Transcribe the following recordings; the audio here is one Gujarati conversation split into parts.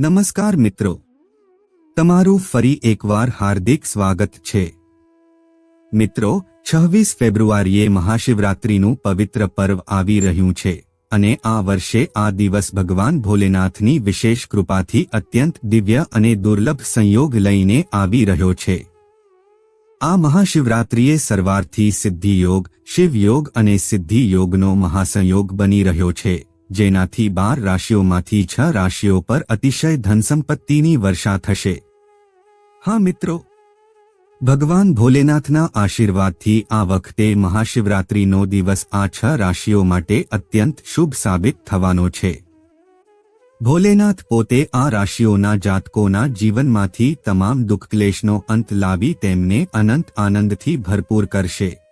નમસ્કાર મિત્રો. તમારું ફરી એકવાર હાર્દિક સ્વાગત છે. મિત્રો, છવ્વીસ ફેબ્રુઆરીએ મહાશિવરાત્રિનું પવિત્ર પર્વ આવી રહ્યું છે અને આ વર્ષે આ દિવસ ભગવાન ભોલેનાથની વિશેષ કૃપાથી અત્યંત દિવ્ય અને દુર્લભ સંયોગ લઈને આવી રહ્યો છે. આ મહાશિવરાત્રિએ સરવારથી સિદ્ધિયોગ શિવયોગ અને સિદ્ધિયોગનો મહાસંયોગ બની રહ્યો છે. જેનાથી બાર રાશિઓમાંથી છ રાશિઓ પર અતિશય ધનસંપત્તિની વર્ષા થશે. હા, મિત્રો. ભગવાન ભોલેનાથના આશીર્વાદથી આ વખતે મહાશિવરાત્રિનો દિવસ આ છ રાશિઓ માટે અત્યંત શુભ સાબિત થવાનો છે. ભોલેનાથ પોતે આ રાશિઓના જાતકોના જીવનમાંથી તમામ દુઃખક્લેશનો અંત લાવી તેમને અનંત આનંદથી ભરપૂર કરશે.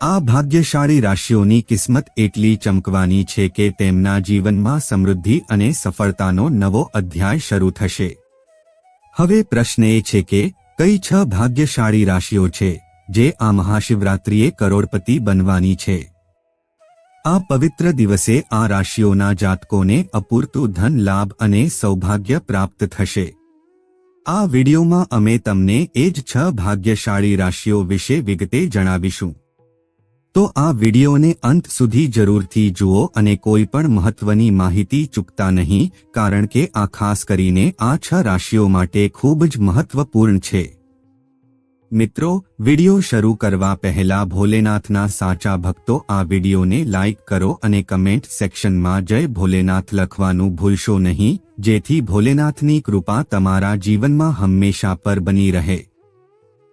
આ ભાગ્યશાળી રાશિઓની કિસ્મત એટલી ચમકવાની છે કે તેમના જીવનમાં સમૃદ્ધિ અને સફળતાનો નવો અધ્યાય શરૂ થશે. હવે પ્રશ્ન એ છે કે, કઈ છ ભાગ્યશાળી રાશિઓ છે, જે આ મહાશિવરાત્રિએ કરોડપતિ બનવાની છે? આ પવિત્ર દિવસે આ રાશિઓના જાતકોને અપૂરતું ધન લાભ અને સૌભાગ્ય પ્રાપ્ત થશે. આ વિડીયોમાં અમે તમને એ જ છ ભાગ્યશાળી રાશિઓ વિશે વિગતે જણાવીશું. તો આ વિડીયોને અંત સુધી જરૂરથી જુઓ અને કોઈ પણ મહત્વની માહિતી ચૂકતા નહીં, કારણ કે આ ખાસ કરીને આ છ રાશિઓ માટે ખૂબ જ મહત્વપૂર્ણ છે. મિત્રો, વીડિયો શરૂ કરવા પહેલા ભોલેનાથના સાચા ભક્તો આ વિડીયોને લાઇક કરો અને કમેન્ટ સેક્શનમાં જય ભોલેનાથ લખવાનું ભૂલશો નહીં, જેથી ભોલેનાથની કૃપા તમારા જીવનમાં હંમેશા પર બની રહે.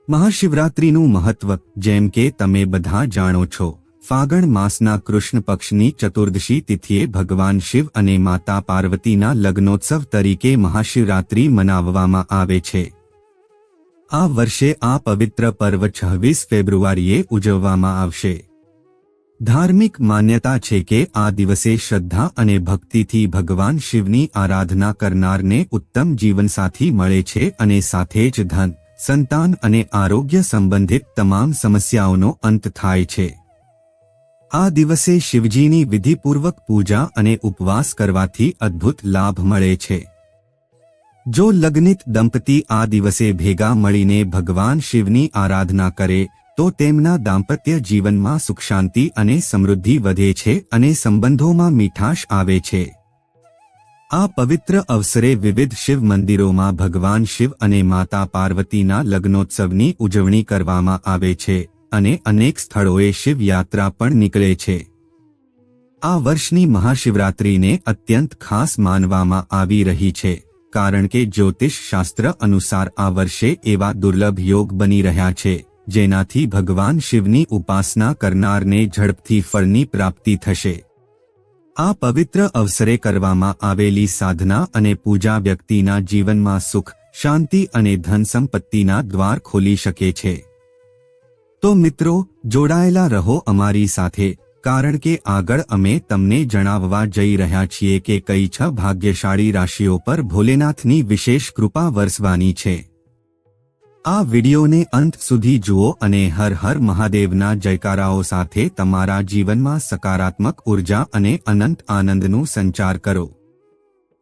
મહાશિવરાત્રિનું મહત્વ, જેમ કે તમે બધા જાણો છો. ફાગણ માસના કૃષ્ણ પક્ષની ચતુર્દશી તિથિએ ભગવાન શિવ અને માતા પાર્વતીના લગ્નોત્સવ તરીકે મહાશિવરાત્રિ મનાવવામાં આવે છે. આ વર્ષે આ પવિત્ર પર્વ છવ્વીસ ફેબ્રુઆરીએ ઉજવવામાં આવશે. ધાર્મિક માન્યતા છે કે આ દિવસે શ્રદ્ધા અને ભક્તિથી ભગવાન શિવની આરાધના કરનારને ઉત્તમ જીવનસાથી મળે છે અને સાથે જ ધન સંતાન અને આરોગ્ય સંબંધિત તમામ સમસ્યાઓનો અંત થાય છે. આ દિવસે શિવજીની વિધિપૂર્વક પૂજા અને ઉપવાસ કરવાથી અદ્ભુત લાભ મળે છે. જો લગ્નિત દંપતી આ દિવસે ભેગા મળીને ભગવાન શિવની આરાધના કરે, તો તેમના દાંપત્ય જીવનમાં સુખ શાંતિ અને સમૃદ્ધિ વધે છે અને સંબંધોમાં મીઠાશ આવે છે. આ પવિત્ર અવસરે વિવિધ શિવ મંદિરોમાં ભગવાન શિવ અને માતા પાર્વતીના લગ્નોત્સવની ઉજવણી કરવામાં આવે છે અને અનેક સ્થળોએ શિવયાત્રા પણ નીકળે છે. આ વર્ષની મહાશિવરાત્રિને અત્યંત ખાસ માનવામાં આવી રહી છે, કારણ કે જ્યોતિષ શાસ્ત્ર અનુસાર આ વર્ષે એવા દુર્લભ યોગ બની રહ્યા છે, જેનાથી ભગવાન શિવની ઉપાસના કરનારને ઝડપથી ફળની પ્રાપ્તિ થશે. આ પવિત્ર અવસરે કરવામાં આવેલી સાધના અને પૂજા વ્યક્તિના જીવનમાં સુખ, શાંતિ અને ધન સંપત્તિના દ્વાર ખોલી શકે છે. તો મિત્રો, જોડાયેલા રહો અમારી સાથે, કારણ કે આગળ અમે તમને જણાવવા જઈ રહ્યા છીએ કે કઈ છ ભાગ્યશાળી રાશિઓ પર ભોલેનાથની વિશેષ કૃપા વરસવાની છે. આ વિડીયોને અંત સુધી જુઓ અને હર હર મહાદેવના જયકારાઓ સાથે તમારા જીવનમાં સકારાત્મક ઊર્જા અને અનંત આનંદનું સંચાર કરો.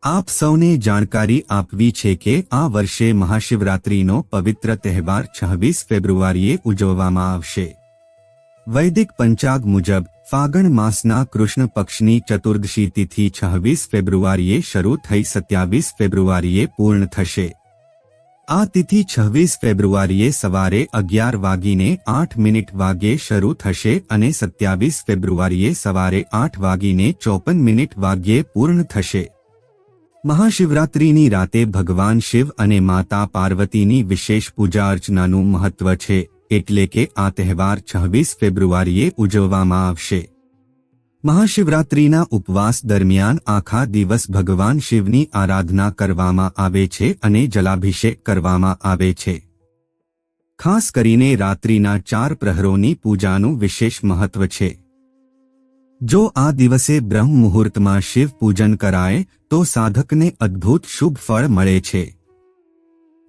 આપ સૌને જાણકારી આપવી છે કે આ વર્ષે મહાશિવરાત્રિનો પવિત્ર તહેવાર છવ્વીસ ફેબ્રુઆરીએ ઉજવવામાં આવશે. વૈદિક પંચાગ મુજબ, ફાગણ માસના કૃષ્ણ પક્ષની ચતુર્દશી તિથિ છવ્વીસ ફેબ્રુઆરીએ શરૂ થઈ સત્યાવીસ ફેબ્રુઆરીએ પૂર્ણ થશે. આ તિથિ છવ્વીસ ફેબ્રુઆરીએ સવારે અગિયાર વાગીને આઠ મિનિટ વાગ્યે શરૂ થશે અને સત્યાવીસ ફેબ્રુઆરીએ સવારે આઠ વાગીને ચોપન મિનિટ વાગ્યે પૂર્ણ થશે. મહાશિવરાત્રિની રાતે ભગવાન શિવ અને માતા પાર્વતીની વિશેષ પૂજા અર્ચનાનું મહત્વ છે, એટલે કે આ તહેવાર છવ્વીસ ફેબ્રુઆરીએ ઉજવવામાં આવશે. મહાશિવરાત્રિના ઉપવાસ દરમિયાન આખા દિવસ ભગવાન શિવની આરાધના કરવામાં આવે છે અને જલાભિષેક કરવામાં આવે છે. ખાસ કરીને રાત્રિના ચાર પ્રહરોની પૂજાનું વિશેષ મહત્વ છે. જો આ દિવસે બ્રહ્મ મુહૂર્તમાં શિવ પૂજન કરાય, તો સાધકને અદ્ભુત શુભ ફળ મળે છે.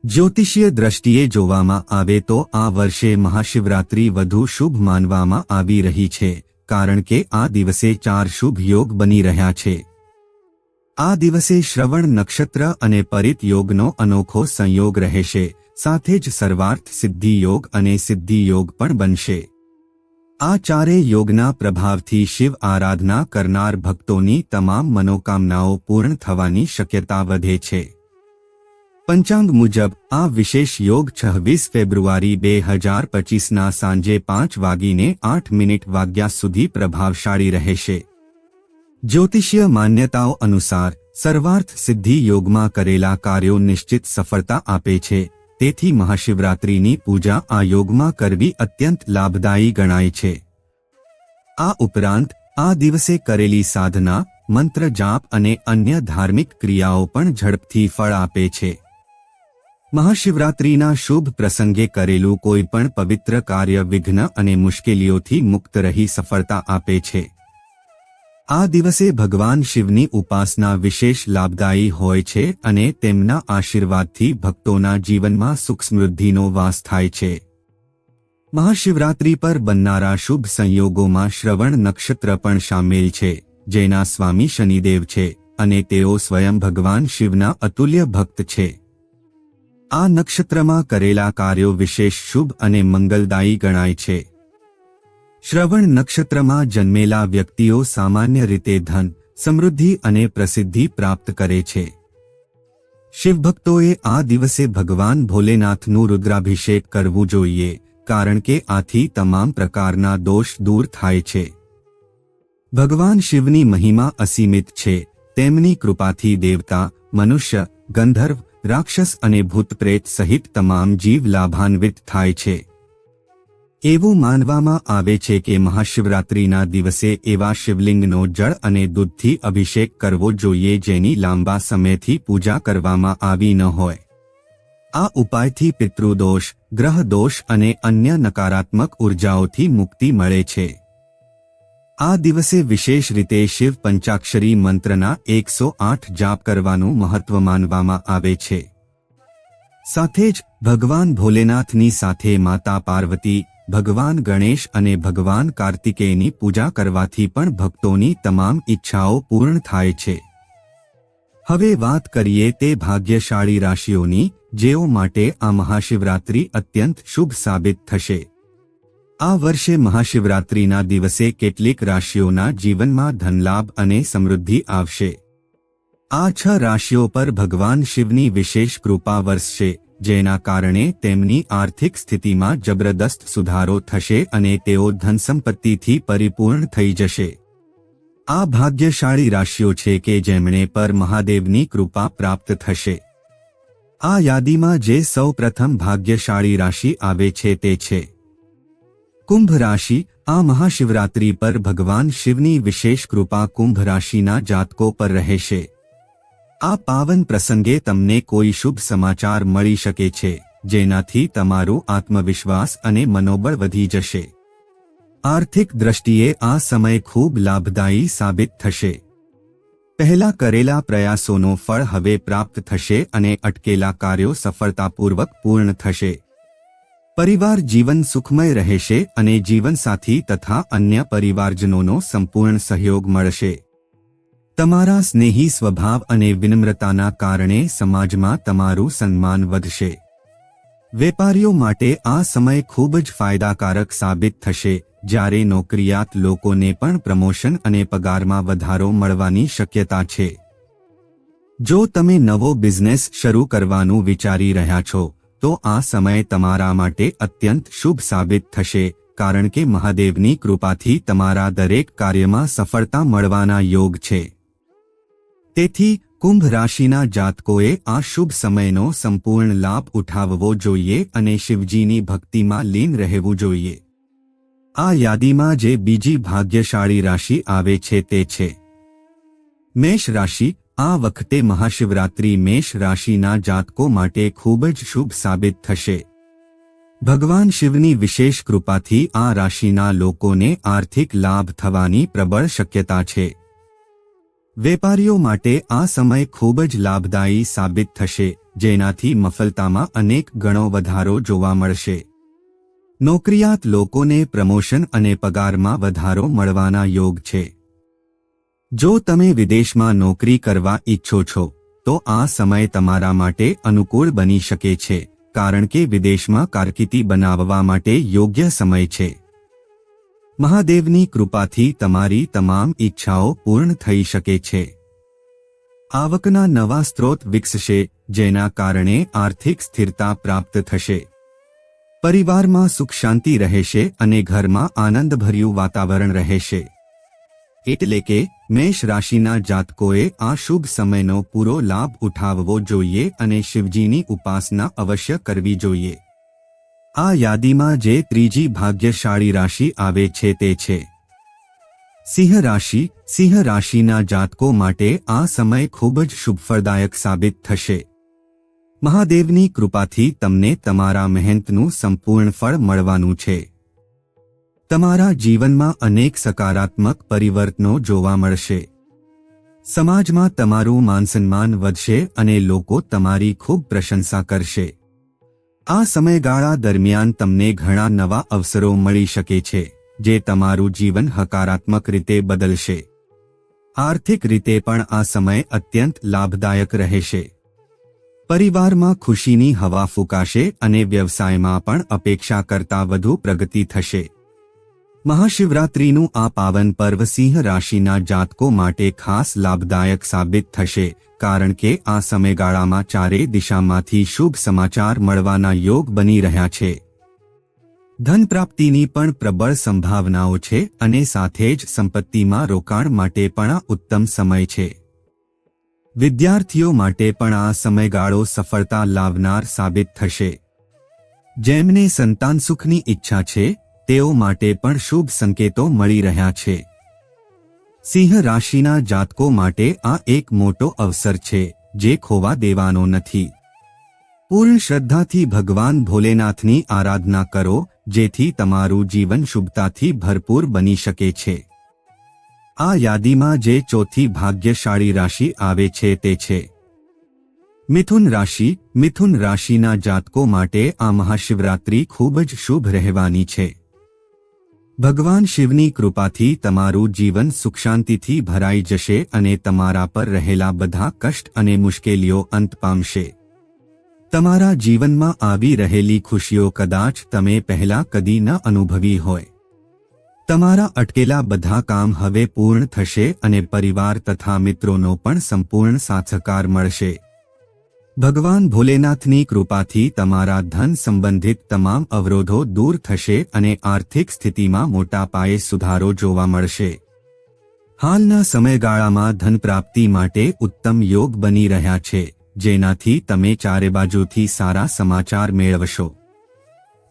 જ્યોતિષીય દ્રષ્ટિએ જોવામાં આવે તો આ વર્ષે મહાશિવરાત્રિ વધુ શુભ માનવામાં આવી રહી છે. કારણ કે આ દિવસે ચાર શુભ યોગ બની રહ્યા છે. આ દિવસે શ્રવણ નક્ષત્ર અને પરિત યોગનો અનોખો સંયોગ રહેશે, સાથે જ સર્વાર્થ સિદ્ધિ યોગ અને સિદ્ધિ યોગ પણ બનશે. આ ચારે યોગના પ્રભાવથી શિવ આરાધના કરનાર ભક્તોની તમામ મનોકામનાઓ પૂર્ણ થવાની શક્યતા વધે છે. પંચાંગ મુજબ, આ વિશેષ યોગ છવ્વીસ ફેબ્રુઆરી બે હજાર પચીસના સાંજે પાંચ વાગીને આઠ મિનિટ વાગ્યા સુધી પ્રભાવશાળી રહેશે. જ્યોતિષીય માન્યતાઓ અનુસાર, સર્વાર્થ સિદ્ધિ યોગમાં કરેલા કાર્યો નિશ્ચિત સફળતા આપે છે. તેથી મહાશિવરાત્રિની પૂજા આ યોગમાં કરવી અત્યંત લાભદાયી ગણાય છે. આ ઉપરાંત, આ દિવસે કરેલી સાધના, મંત્ર જાપ અને અન્ય ધાર્મિક ક્રિયાઓ પણ ઝડપથી ફળ આપે છે. મહાશિવરાત્રિના શુભ પ્રસંગે કરેલું કોઈ પણ પવિત્ર કાર્ય વિઘ્ન અને મુશ્કેલીઓથી મુક્ત રહી સફળતા આપે છે. આ દિવસે ભગવાન શિવની ઉપાસના વિશેષ લાભદાયી હોય છે અને તેમના આશીર્વાદથી ભક્તોના જીવનમાં સુખ સમૃદ્ધિનો વાસ થાય છે. મહાશિવરાત્રિ પર બનનારા શુભ સંયોગોમાં શ્રવણ નક્ષત્ર પણ સામેલ છે, જેના સ્વામી શનિદેવ છે અને તેઓ સ્વયં ભગવાન શિવના અતુલ્ય ભક્ત છે. આ નક્ષત્રમાં કરેલા કાર્યો વિશેષ શુભ અને મંગલદાયી ગણાય છે. શ્રવણ નક્ષત્રમાં જન્મેલા વ્યક્તિઓ સામાન્ય રીતે ધન, સમૃદ્ધિ અને પ્રસિદ્ધિ પ્રાપ્ત કરે છે. શિવભક્તોએ આ દિવસે ભગવાન ભોલેનાથનું રુદ્રાભિષેક કરવું જોઈએ, કારણ કે આથી તમામ પ્રકારના દોષ દૂર થાય છે. ભગવાન શિવની મહિમા અસીમિત છે, તેમની કૃપાથી દેવતા, મનુષ્ય, ગંધર્વ રાક્ષસ અને ભૂતપ્રેત સહિત તમામ જીવ લાભાન્વિત થાય છે. એવું માનવામાં આવે છે કે મહાશિવરાત્રિના દિવસે એવા શિવલિંગનો જળ અને દૂધથી અભિષેક કરવો જોઈએ જેની લાંબા સમયથી પૂજા કરવામાં આવી ન હોય. આ ઉપાયથી પિતૃદોષ, ગ્રહદોષ અને અન્ય નકારાત્મક ઉર્જાઓથી મુક્તિ મળે છે. આ દિવસે વિશેષ રીતે શિવ પંચાક્ષરી મંત્રના એકસો આઠ જાપ કરવાનું મહત્વ માનવામાં આવે છે. સાથે જ ભગવાન ભોલેનાથની સાથે માતા પાર્વતી, ભગવાન ગણેશ અને ભગવાન કાર્તિકેયની પૂજા કરવાથી પણ ભક્તોની તમામ ઈચ્છાઓ પૂર્ણ થાય છે. હવે વાત કરીએ તે ભાગ્યશાળી રાશિઓની, જેઓ માટે આ મહાશિવરાત્રિ અત્યંત શુભ સાબિત થશે. આ વર્ષે મહાશિવરાત્રિના દિવસે કેટલીક રાશિઓના જીવનમાં ધનલાભ અને સમૃદ્ધિ આવશે. આ છ રાશિઓ પર ભગવાન શિવની વિશેષ કૃપા વરસશે, જેના કારણે તેમની આર્થિક સ્થિતિમાં જબરદસ્ત સુધારો થશે અને તેઓ ધનસંપત્તિથી પરિપૂર્ણ થઈ જશે. આ ભાગ્યશાળી રાશિઓ છે કે જેમણે પર મહાદેવની કૃપા પ્રાપ્ત થશે. આ યાદીમાં જે સૌ પ્રથમ ભાગ્યશાળી રાશિ આવે છે તે છે. કુંભ રાશિ આ મહાશિવરાત્રી પર ભગવાન શિવની વિશેષ કૃપા કુંભ રાશિના જાતકો પર રહેશે. આ પાવન પ્રસંગે તમને કોઈ શુભ સમાચાર મળી શકે છે, જેનાથી તમારું આત્મવિશ્વાસ અને મનોબળ વધી જશે. આર્થિક દ્રષ્ટિએ આ સમય ખૂબ લાભદાયી સાબિત થશે. પહેલા કરેલા પ્રયાસોનો ફળ હવે પ્રાપ્ત થશે અને અટકેલા કાર્યો સફળતાપૂર્વક પૂર્ણ થશે. પરિવાર જીવન સુખમય રહેશે અને જીવનસાથી તથા અન્ય પરિવારજનોનો સંપૂર્ણ સહયોગ મળશે. તમારા સ્નેહી સ્વભાવ અને વિનમ્રતાના કારણે સમાજમાં તમારું સન્માન વધશે. વેપારીઓ માટે આ સમય ખૂબ જ ફાયદાકારક સાબિત થશે, જ્યારે નોકરિયાત લોકોને પણ પ્રમોશન અને પગારમાં વધારો મળવાની શક્યતા છે. જો તમે નવો બિઝનેસ શરૂ કરવાનું વિચારી રહ્યા છો તો આ સમય તમારા માટે અત્યંત શુભ સાબિત થશે, કારણ કે મહાદેવની કૃપાથી તમારા દરેક કાર્યમાં સફળતા મળવાના યોગ છે. તેથી, કુંભ રાશિના જાતકોએ આ શુભ સમયનો સંપૂર્ણ લાભ ઉઠાવવો જોઈએ અને શિવજીની ભક્તિમાં લીન રહેવું જોઈએ. આ યાદીમાં જે બીજી ભાગ્યશાળી રાશિ આવે છે તે છે. મેષ રાશિ આ વખતે મહાશિવરાત્રિ મેષ રાશિના જાતકો માટે ખૂબ જ શુભ સાબિત થશે. ભગવાન શિવની વિશેષ કૃપાથી આ રાશિના લોકોને આર્થિક લાભ થવાની પ્રબળ શક્યતા છે. વેપારીઓ માટે આ સમય ખૂબ જ લાભદાયી સાબિત થશે, જેનાથી મફલતામાં અનેક ગણો વધારો જોવા મળશે. નોકરિયાત લોકોને પ્રમોશન અને પગારમાં વધારો મળવાના યોગ છે. જો તમે વિદેશમાં નોકરી કરવા ઈચ્છો છો, તો આ સમય તમારા માટે અનુકૂળ બની શકે છે, કારણ કે વિદેશમાં કારકિર્દી બનાવવા માટે યોગ્ય સમય છે. મહાદેવની કૃપાથી તમારી તમામ ઈચ્છાઓ પૂર્ણ થઈ શકે છે. આવકના નવા સ્ત્રોત વિકસશે, જેના કારણે આર્થિક સ્થિરતા પ્રાપ્ત થશે. પરિવારમાં સુખ શાંતિ રહેશે અને ઘરમાં આનંદભર્યું વાતાવરણ રહેશે. એટલે કે મેષ રાશિના જાતકોએ આ શુભ સમયનો પૂરો લાભ ઉઠાવવો જોઈએ અને શિવજીની ઉપાસના અવશ્ય કરવી જોઈએ. આ યાદીમાં જે ત્રીજી ભાગ્યશાળી રાશિ આવે છે તે છે. સિંહ રાશિ, સિંહ રાશિના જાતકો માટે આ સમય ખૂબ જ શુભફળદાયક સાબિત થશે. મહાદેવની કૃપાથી તમને તમારા મહેનતનું સંપૂર્ણ ફળ મળવાનું છે. તમારા જીવનમાં અનેક સકારાત્મક પરિવર્તનો જોવા મળશે. સમાજમાં તમારું માનસન્માન વધશે અને લોકો તમારી ખૂબ પ્રશંસા કરશે. આ સમયગાળા દરમિયાન તમને ઘણા નવા અવસરો મળી શકે છે, જે તમારું જીવન હકારાત્મક રીતે બદલશે. આર્થિક રીતે પણ આ સમય અત્યંત લાભદાયક રહેશે. પરિવારમાં ખુશીની હવા ફૂંકાશે અને વ્યવસાયમાં પણ અપેક્ષા કરતાં વધુ પ્રગતિ થશે. મહાશિવરાત્રિનું આ પાવન પર્વ સિંહ રાશિના જાતકો માટે ખાસ લાભદાયક સાબિત થશે, કારણ કે આ સમયગાળામાં ચારે દિશામાંથી શુભ સમાચાર મળવાના યોગ બની રહ્યા છે. ધન પ્રાપ્તિની પણ પ્રબળ સંભાવનાઓ છે અને સાથે જ સંપત્તિમાં રોકાણ માટે પણ આ ઉત્તમ સમય છે. વિદ્યાર્થીઓ માટે પણ આ સમયગાળો સફળતા લાવનાર સાબિત થશે. જેમને સંતાન સુખની ઈચ્છા છે તેઓ માટે પણ શુભ સંકેતો મળી રહ્યા છે. સિંહ રાશિના જાતકો માટે આ એક મોટો અવસર છે, જે ખોવા દેવાનો નથી. પૂર્ણ શ્રદ્ધાથી ભગવાન ભોલેનાથની આરાધના કરો, જેથી તમારું જીવન શુભતાથી ભરપૂર બની શકે છે. આ યાદીમાં જે ચોથી ભાગ્યશાળી રાશિ આવે છે તે છે. મિથુન રાશિ, મિથુન રાશિના જાતકો માટે આ મહાશિવરાત્રિ ખૂબ જ શુભ રહેવાની છે. ભગવાન શિવની કૃપાથી તમારું જીવન સુખશાંતિથી ભરાઈ જશે અને તમારા પર રહેલા બધા કષ્ટ અને મુશ્કેલીઓ અંત પામશે. તમારા જીવનમાં આવી રહેલી ખુશીઓ કદાચ તમે પહેલા કદી ન અનુભવી હોય. તમારા અટકેલા બધા કામ હવે પૂર્ણ થશે અને પરિવાર તથા મિત્રોનો પણ સંપૂર્ણ સાથકાર મળશે. ભગવાન ભોલેનાથની કૃપાથી તમારા ધન સંબંધિત તમામ અવરોધો દૂર થશે અને આર્થિક સ્થિતિમાં મોટા પાયે સુધારો જોવા મળશે. હાલના સમયગાળામાં ધન પ્રાપ્તિ માટે ઉત્તમ યોગ બની રહ્યા છે, જેનાથી તમે ચારે બાજુથી સારા સમાચાર મેળવશો.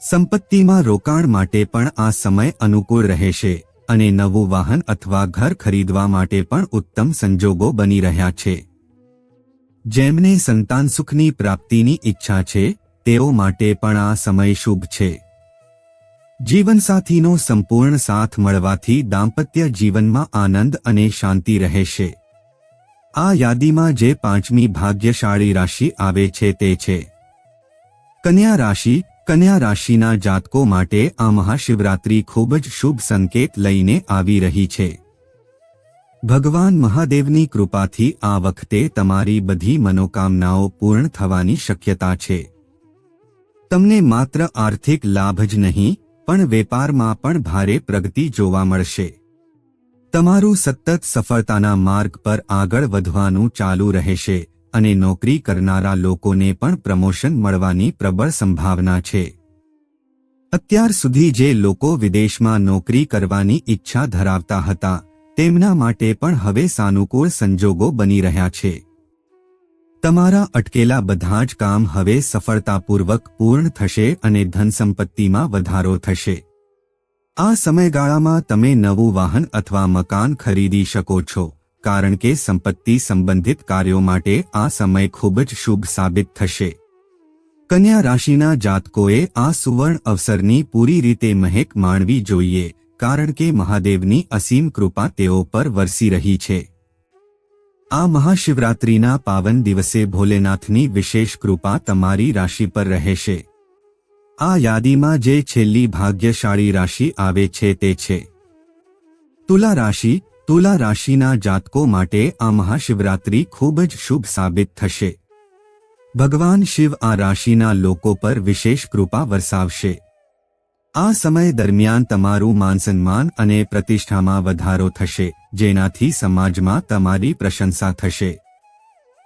સંપત્તિમાં રોકાણ માટે પણ આ સમય અનુકૂળ રહેશે, અને નવું વાહન અથવા ઘર ખરીદવા માટે પણ ઉત્તમ સંજોગો બની રહ્યા છે. જેમને સંતાન સુખની પ્રાપ્તિની ઈચ્છા છે, તેઓ માટે પણ આ સમય શુભ છે. જીવનસાથીનો સંપૂર્ણ સાથ મળવાથી દાંપત્ય જીવનમાં આનંદ અને શાંતિ રહેશે. આ યાદીમાં જે પાંચમી ભાગ્યશાળી રાશિ આવે છે તે છે. કન્યા રાશિ, કન્યા રાશિના જાતકો માટે આ મહાશિવરાત્રિ ખૂબ જ શુભ સંકેત લઈને આવી રહી છે. ભગવાન મહાદેવની કૃપાથી આ વખતે તમારી બધી મનોકામનાઓ પૂર્ણ થવાની શક્યતા છે. તમને માત્ર આર્થિક લાભ જ નહીં, પણ વેપારમાં પણ ભારે પ્રગતિ જોવા મળશે. તમારું સતત સફળતાના માર્ગ પર આગળ વધવાનું ચાલુ રહેશે અને નોકરી કરનારા લોકોને પણ પ્રમોશન મળવાની પ્રબળ સંભાવના છે. અત્યાર સુધી જે લોકો વિદેશમાં નોકરી કરવાની ઈચ્છા ધરાવતા હતા તેમના માટે પણ હવે સાનુકૂળ સંજોગો બની રહ્યા છે. તમારા અટકેલા બધા જ કામ હવે સફળતાપૂર્વક પૂર્ણ થશે અને ધન સંપત્તિમાં વધારો થશે. આ સમયગાળામાં તમે નવું વાહન અથવા મકાન ખરીદી શકો છો, કારણ કે સંપત્તિ સંબંધિત કાર્યો માટે આ સમય ખૂબ જ શુભ સાબિત થશે. કન્યા રાશિના જાતકોએ આ સુવર્ણ અવસરની પૂરી રીતે મહેક માણવી જોઈએ કારણ કે મહાદેવની અસીમ કૃપા તેઓ પર વરસી રહી છે. આ મહાશિવરાત્રિના પાવન દિવસે ભોલેનાથની વિશેષ કૃપા તમારી રાશિ પર રહેશે. આ યાદીમાં જે છેલ્લી ભાગ્યશાળી રાશિ આવે છે તે છે. તુલા રાશિ, તુલા રાશિના જાતકો માટે આ મહાશિવરાત્રિ ખૂબ જ શુભ સાબિત થશે. ભગવાન શિવ આ રાશિના લોકો પર વિશેષ કૃપા વરસાવશે. આ સમય દરમિયાન તમારું માનસન્માન અને પ્રતિષ્ઠામાં વધારો થશે, જેનાથી સમાજમાં તમારી પ્રશંસા થશે.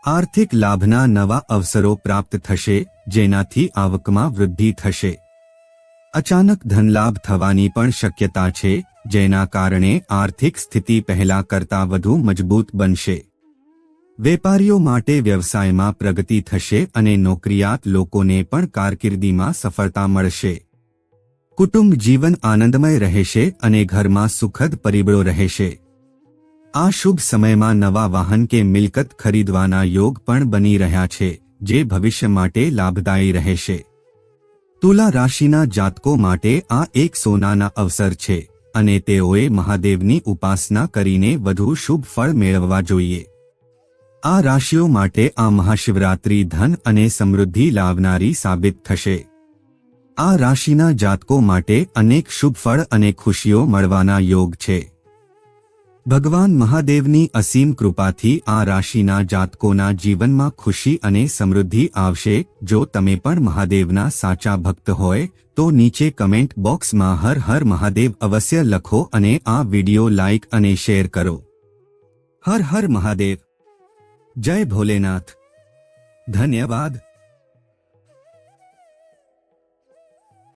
આર્થિક લાભના નવા અવસરો પ્રાપ્ત થશે, જેનાથી આવકમાં વૃદ્ધિ થશે. અચાનક ધનલાભ થવાની પણ શક્યતા છે, જેના કારણે આર્થિક સ્થિતિ પહેલા કરતાં વધુ મજબૂત બનશે. વેપારીઓ માટે વ્યવસાયમાં પ્રગતિ થશે અને નોકરિયાત લોકોને પણ કારકિર્દીમાં સફળતા મળશે. કુટુંબ જીવન આનંદમય રહેશે અને ઘરમાં સુખદ પરિબળો રહેશે. આ શુભ સમયમાં નવા વાહન કે મિલકત ખરીદવાના યોગ પણ બની રહ્યા છે, જે ભવિષ્ય માટે લાભદાયી રહેશે. તુલા રાશિના જાતકો માટે આ એક સોનાના અવસર છે, અને તેઓએ મહાદેવની ઉપાસના કરીને વધુ શુભ ફળ મેળવવા જોઈએ. આ રાશિઓ માટે આ મહાશિવરાત્રી ધન અને સમૃદ્ધિ લાવનારી સાબિત થશે. આ રાશિના જાતકો માટે અનેક શુભ ફળ અને ખુશીઓ મળવાના યોગ છે. ભગવાન મહાદેવની અસીમ કૃપાથી આ રાશિના જાતકોના જીવનમાં ખુશી અને સમૃદ્ધિ આવશે. જો તમે પણ મહાદેવના સાચા ભક્ત હોય, તો નીચે કમેન્ટ બોક્સમાં હર હર મહાદેવ અવશ્ય લખો અને આ વિડિયો લાઇક અને શેર કરો. હર હર મહાદેવ. જય ભોલેનાથ. ધન્યવાદ.